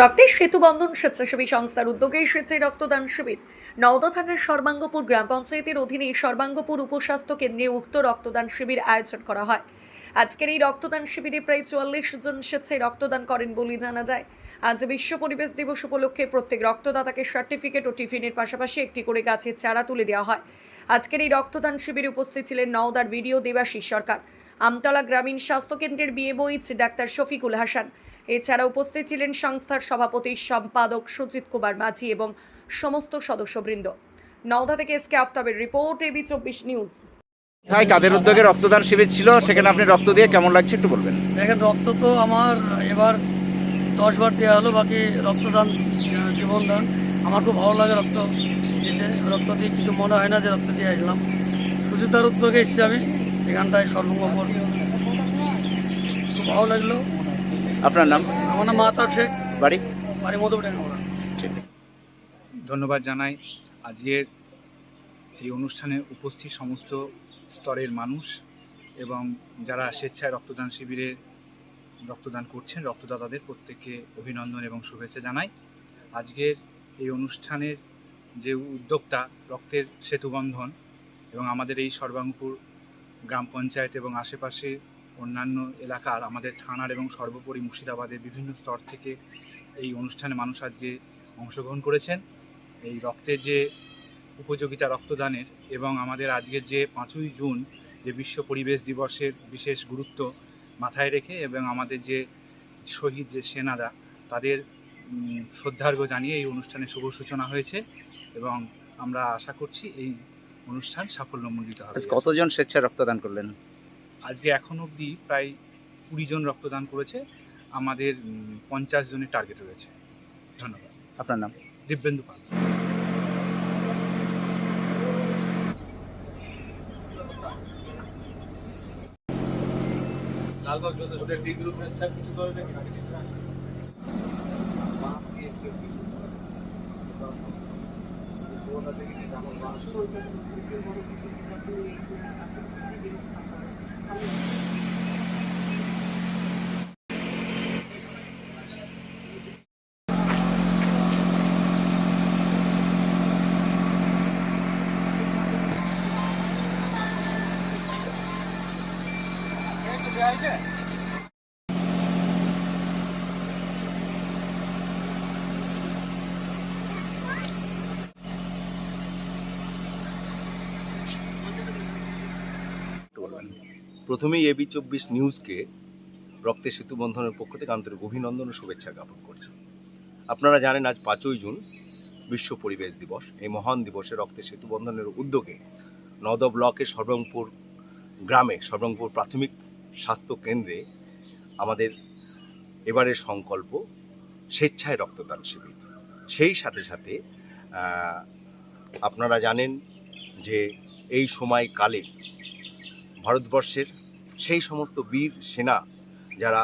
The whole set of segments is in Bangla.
রক্তের সেতু বন্ধন স্বেচ্ছাসেবী সংস্থার উদ্যোগে এসেছে রক্তদান শিবির। নওদা থানার সর্বাঙ্গপুর গ্রাম পঞ্চায়েতের অধীনে সর্বাঙ্গপুর উপস্বাস্থ্য কেন্দ্রে উক্ত রক্তদান শিবির আয়োজন করা হয়। আজকের এই রক্তদান শিবিরে প্রায় চুয়াল্লিশ জন স্বেচ্ছায় রক্তদান করেন বলে জানা যায়। আজ বিশ্ব পরিবেশ দিবস উপলক্ষে প্রত্যেক রক্তদাতাকে সার্টিফিকেট ও টিফিনের পাশাপাশি একটি করে গাছের চারা তুলে দেওয়া হয়। আজকের এই রক্তদান শিবিরে উপস্থিত ছিলেন নওদার বিডিও দেবাশিস সরকার। আমতলা গ্রামীণ স্বাস্থ্যকেন্দ্রের বিএবইচ ডাক্তার শফিকুল হাসান। এছাড়া উপস্থিত ছিলেন সংস্থার সভাপতি সম্পাদক সুজিত কুমার মাঝি এবং সমস্ত সদস্যবৃন্দ। নওদা থেকে এসকে আফতাবের রিপোর্ট এবি চব্বিশ নিউজ। তাই কাদের উদ্যোগে রক্তদান শিবির ছিল? সেখানে আপনি রক্ত দিয়ে কেমন লাগছে একটু বলবেন। দেখেন রক্ত তো আমার এবার দশ বার দেওয়া হলো বাকি রক্তদান জীবনদান। আমার খুব ভালো লাগে রক্ত দিতে। রক্ত দিয়ে কিছু মনে হয় না যে রক্ত দিয়ে আসলাম। সুচিতার উদ্যোগে এসেছি আমি এখানটায় সর্বঙ্গপর। খুব ভালো লাগল। আপনার নাম? আমার নাম মাতাব শেখ। বাড়ি? বাড়ি মধু ডেঙ্গামোড়া ধন্যবাদ জানাই আজকের এই অনুষ্ঠানে উপস্থিত সমস্ত স্তরের মানুষ এবং যারা স্বেচ্ছায় রক্তদান শিবিরে রক্তদান করছেন রক্তদাতাদের প্রত্যেককে অভিনন্দন এবং শুভেচ্ছা জানাই। আজকের এই অনুষ্ঠানের যে উদ্যোক্তা রক্তের সেতুবন্ধন এবং আমাদের এই সর্বাঙ্গপুর গ্রাম পঞ্চায়েত এবং আশেপাশে অন্যান্য এলাকার আমাদের থানার এবং সর্বোপরি মুর্শিদাবাদের বিভিন্ন স্তর থেকে এই অনুষ্ঠানে মানুষ আজকে অংশগ্রহণ করেছেন। এই রক্তের যে উপযোগিতা রক্তদানের এবং আমাদের আজকের যে পাঁচই জুন যে বিশ্ব পরিবেশ দিবসের বিশেষ গুরুত্ব মাথায় রেখে এবং আমাদের যে শহীদ যে সেনারা তাদের উম, শ্রদ্ধার্ঘ্য জানিয়ে এই অনুষ্ঠানের শুভ সূচনা হয়েছে এবং আমরা আশা করছি এই অনুষ্ঠান সাফল্যমণ্ডিত হবে। কতজন স্বেচ্ছায় রক্তদান করলেন? আজকে এখন অবধি প্রায় কুড়ি জন রক্তদান করেছে আমাদের পঞ্চাশ জনের টার্গেট রয়েছে ধন্যবাদ আপনার নাম দিব্যেন্দু পাল একটু বলবেন প্রথমেই এবি চব্বিশ নিউজকে রক্তের সেতু বন্ধনের পক্ষ থেকে আন্তরিক অভিনন্দন ও শুভেচ্ছা জ্ঞাপন করছি। আপনারা জানেন আজ পাঁচই জুন, বিশ্ব পরিবেশ দিবস। এই মহান দিবসে রক্তের সেতু বন্ধনের উদ্যোগে নদ ব্লকের সর্বঙ্গপুর গ্রামে সর্বঙ্গপুর প্রাথমিক স্বাস্থ্য কেন্দ্রে আমাদের এবারের সংকল্প স্বেচ্ছায় রক্তদান শিবির। সেই সাথে সাথে আপনারা জানেন যে এই সময়কালে ভারতবর্ষের সেই সমস্ত বীর সেনা যারা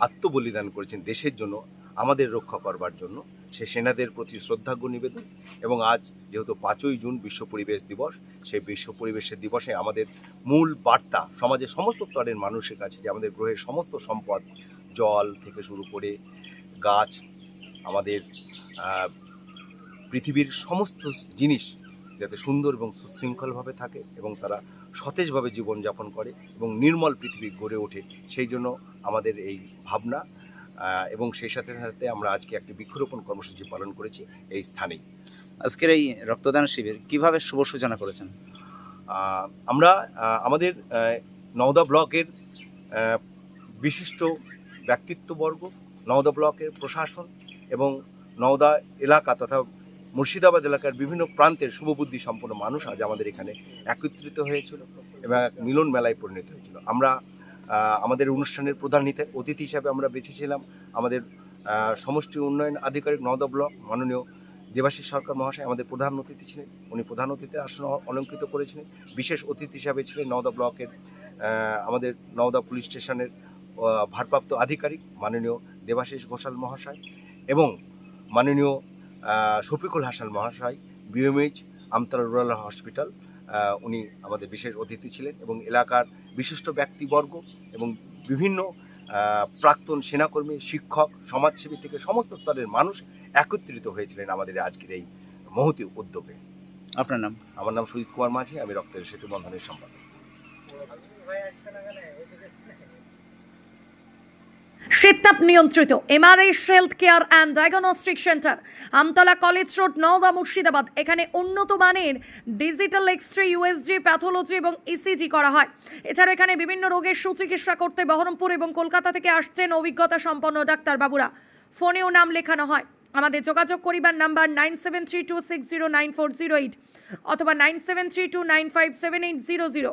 আত্মবলিদান করেছেন দেশের জন্য, আমাদের রক্ষা করবার জন্য সে সেনাদের প্রতি শ্রদ্ধাজ্ঞ নিবেদন এবং আজ যেহেতু পাঁচই জুন বিশ্ব পরিবেশ দিবস, সেই বিশ্ব পরিবেশের দিবসে আমাদের মূল বার্তা সমাজের সমস্ত স্তরের মানুষের কাছে যে আমাদের গ্রহের সমস্ত সম্পদ, জল থেকে শুরু করে গাছ, আমাদের পৃথিবীর সমস্ত জিনিস যাতে সুন্দর এবং সুশৃঙ্খলভাবে থাকে এবং তারা সতেজভাবে জীবনযাপন করে এবং নির্মল পৃথিবী গড়ে ওঠে, সেই জন্য আমাদের এই ভাবনা এবং সেই সাথে সাথে আমরা আজকে একটি বৃক্ষরোপণ কর্মসূচি পালন করেছি এই স্থানেই। আজকের এই রক্তদান শিবির কীভাবে শুভ সূচনা করেছেন? আমরা আমাদের নওদা ব্লকের বিশিষ্ট ব্যক্তিত্ববর্গ নওদা ব্লকের প্রশাসন এবং নওদা এলাকা তথা মুর্শিদাবাদ এলাকার বিভিন্ন প্রান্তের শুভবুদ্ধি সম্পন্ন মানুষ আজ আমাদের এখানে একত্রিত হয়েছিল এবং এক মিলন মেলায় পরিণত হয়েছিল। আমরা আমাদের অনুষ্ঠানের প্রধান অতিথি হিসাবে আমরা বেছেছিলাম আমাদের সমষ্টি উন্নয়ন আধিকারিক নওদা ব্লক মাননীয় দেবাশিস সরকার মহাশয়, আমাদের প্রধান অতিথি ছিলেন। উনি প্রধান অতিথি আসন অলঙ্কৃত করেছিলেন। বিশেষ অতিথি হিসাবে ছিলেন নওদা ব্লকের আমাদের নওদা পুলিশ স্টেশনের ভারপ্রাপ্ত আধিকারিক মাননীয় দেবাশিস ঘোষাল মহাশয় এবং মাননীয় শফিকুল হাসান মহাশয়, বিএমএইচ আমতলা রুরাল হসপিটাল উনি আমাদের বিশেষ অতিথি ছিলেন এবং এলাকার বিশিষ্ট ব্যক্তিবর্গ এবং বিভিন্ন প্রাক্তন সেনাকর্মী শিক্ষক সমাজসেবী থেকে সমস্ত স্তরের মানুষ একত্রিত হয়েছিলেন আমাদের আজকের এই মহতি উদ্যোগে। আপনার নাম? আমার নাম সুজিত কুমার মাঝি আমি রক্তের সেতু বন্ধনের সম্পাদক। শীততাপ নিয়ন্ত্রিত MRS health care and diagnostic centre Amtala college road, Nawda Murshidabad. এখানে উন্নত মানের digital X ray USG pathology এবং ইসিজি করা হয়। এছাড়া এখানে বিভিন্ন রোগের সুচিকিৎসা করতে বহরমপুর এবং কলকাতা থেকে আসছেন অভিজ্ঞতা সম্পন্ন ডাক্তারবাবুরা ফোনেও নাম লেখানো হয়। আমাদের যোগাযোগ করিবার number nine seven three two six zero nine four zero eight অথবা nine seven three two nine five seven eight zero zero.